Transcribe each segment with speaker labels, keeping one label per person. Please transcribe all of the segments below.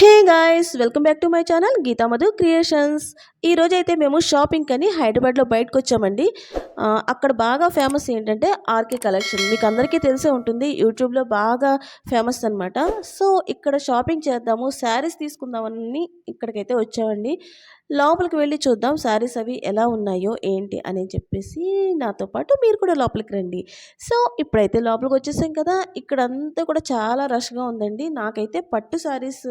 Speaker 1: Hey guys welcome back to my channel Geetha Madhu creations. ఈరోజు అయితే మేము shopping అని హైదరాబాద్లో బయటకు వచ్చామండి అక్కడ బాగా ఫేమస్ ఏంటంటే ఆర్కే కలెక్షన్. మీకు అందరికీ తెలిసే ఉంటుంది యూట్యూబ్లో బాగా ఫేమస్ అనమాట సో ఇక్కడ షాపింగ్ చేద్దాము శారీస్ తీసుకుందామని ఇక్కడికైతే వచ్చామండి. లోపలికి వెళ్ళి చూద్దాం శారీస్ అవి ఎలా ఉన్నాయో ఏంటి అని చెప్పేసి నాతో పాటు మీరు కూడా లోపలికి రండి. సో ఇప్పుడైతే లోపలికి వచ్చేసాం కదా ఇక్కడంతా కూడా చాలా రష్గా ఉందండి. నాకైతే పట్టు శారీస్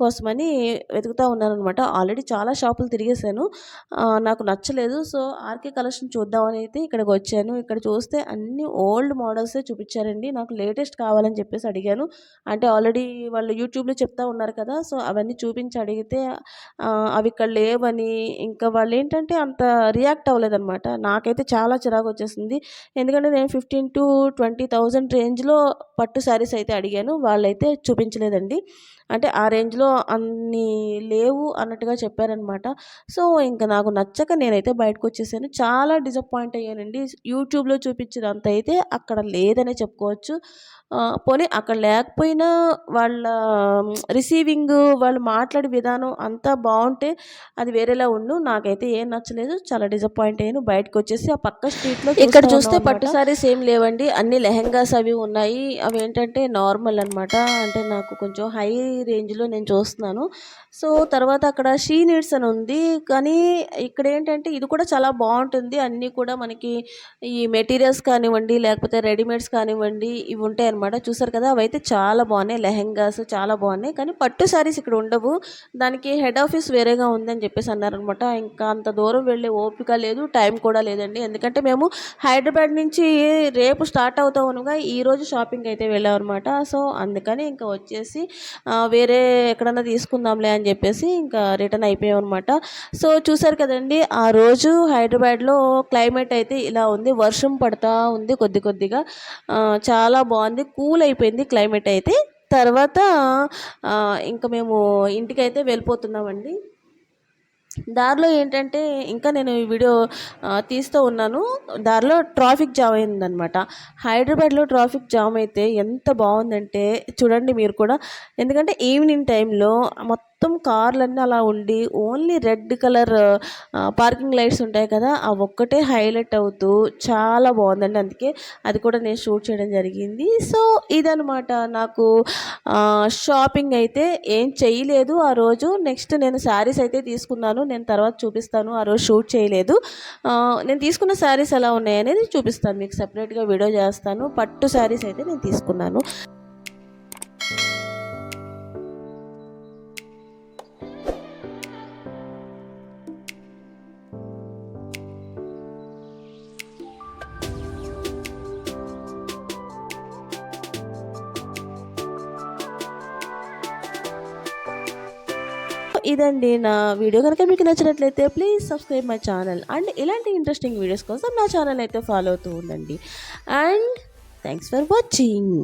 Speaker 1: కోసమని వెతుకుతూ ఉన్నాను అనమాట ఆల్రెడీ చాలా షాపులు తిరిగేశాను. నాకు నచ్చలేదు. సో ఆర్కే కలెక్షన్ చూద్దామని అయితే ఇక్కడికి వచ్చాను. ఇక్కడ చూస్తే అన్ని ఓల్డ్ మోడల్సే చూపించారండి. నాకు లేటెస్ట్ కావాలని చెప్పేసి అడిగాను. అంటే ఆల్రెడీ వాళ్ళు యూట్యూబ్లో చెప్తా ఉన్నారు కదా సో అవన్నీ చూపించి అడిగితే అవి ఇక్కడ లేవు లేవని ఇంకా వాళ్ళు ఏంటంటే అంత రియాక్ట్ అవ్వలేదన్నమాట. నాకైతే చాలా చిరాకు వచ్చేసింది ఎందుకంటే నేను ఫిఫ్టీన్ టు ట్వంటీ థౌజండ్ రేంజ్లో పట్టు శారీస్ అయితే అడిగాను. వాళ్ళైతే చూపించలేదండి. అంటే ఆ రేంజ్లో అన్ని లేవు అన్నట్టుగా చెప్పారనమాట సో ఇంకా నాకు నచ్చక నేనైతే బయటకు వచ్చేసాను చాలా డిసప్పాయింట్ అయ్యానండి. యూట్యూబ్లో చూపించినంత అయితే అక్కడ లేదనే చెప్పుకోవచ్చు. పోనీ అక్కడ లేకపోయినా వాళ్ళ రిసీవింగ్ వాళ్ళు మాట్లాడే విధానం అంతా బాగుంటే అది వేరేలా ఉండు నాకైతే ఏం నచ్చలేదు చాలా డిసప్పాయింట్ అయ్యాను. బయటకు వచ్చేసి ఆ పక్క స్ట్రీట్లో ఇక్కడ చూస్తే పట్టు సారీస్ ఏం లేవండి అన్ని లెహెంగాస్ అవి ఉన్నాయి. అవి ఏంటంటే నార్మల్ అన్నమాట. అంటే నాకు కొంచెం హై రేంజ్లో నేను చూస్తున్నాను. సో తర్వాత అక్కడ షీ నీడ్స్ అని ఉంది. కానీ ఇక్కడ ఏంటంటే ఇది కూడా చాలా బాగుంటుంది. అన్నీ కూడా మనకి ఈ మెటీరియల్స్ కానివ్వండి లేకపోతే రెడీమేడ్స్ కానివ్వండి ఇవి ఉంటాయి అనమాట చూసారు కదా అవైతే చాలా బాగున్నాయి. లెహెంగాస్ చాలా బాగున్నాయి. కానీ పట్టు శారీస్ ఇక్కడ ఉండవు. దానికి హెడ్ ఆఫీస్ వేరేగా ఉందని చెప్పేసి అన్నారనమాట. ఇంకా అంత దూరం వెళ్ళే ఓపిక లేదు టైం కూడా లేదండి. ఎందుకంటే మేము హైదరాబాద్ నుంచి రేపు స్టార్ట్ అవుతాం అనగా ఈరోజు షాపింగ్ అయితే వెళ్ళాం అనమాట సో అందుకని ఇంకా వచ్చేసి వేరే ఎక్కడన్నా తీసుకుందాంలే అని చెప్పేసి ఇంకా రిటర్న్ అయిపోయాం అనమాట సో చూసారు కదండి ఆ రోజు హైదరాబాద్లో క్లైమేట్ అయితే ఇలా ఉంది. వర్షం పడతా ఉంది కొద్ది కొద్దిగా. చాలా బాగుంది కూల్ అయిపోయింది క్లైమేట్ అయితే. తర్వాత ఇంకా మేము ఇంటికైతే వెళ్ళిపోతున్నామండి. దారిలో ఏంటంటే ఇంకా నేను ఈ వీడియో తీస్తూ ఉన్నాను. దారిలో ట్రాఫిక్ జామ్ అయిందనమాట హైదరాబాద్లో ట్రాఫిక్ జామ్ అయితే ఎంత బాగుందంటే చూడండి మీరు కూడా. ఎందుకంటే ఈవినింగ్ టైంలో మొత్తం మొత్తం కార్లన్నీ అలా ఉండి only red colour parking lights ఉంటాయి కదా ఆ ఒక్కటే హైలైట్ అవుతూ చాలా బాగుందండి. అందుకే అది కూడా నేను షూట్ చేయడం జరిగింది. సో ఇదనమాట నాకు షాపింగ్ అయితే ఏం చేయలేదు ఆ రోజు. నెక్స్ట్ నేను శారీస్ అయితే తీసుకున్నాను. నేను తర్వాత చూపిస్తాను. ఆ రోజు షూట్ చేయలేదు. నేను తీసుకున్న శారీస్ ఎలా ఉన్నాయనేది చూపిస్తాను. మీకు సపరేట్గా వీడియో చేస్తాను. పట్టు శారీస్ అయితే నేను తీసుకున్నాను. ఇదండి నా వీడియో. కనుక మీకు నచ్చినట్లయితే please subscribe my channel and ఇలాంటి ఇంట్రెస్టింగ్ వీడియోస్ కోసం నా ఛానల్ అయితే ఫాలో అవుతూ ఉండండి. And thanks for watching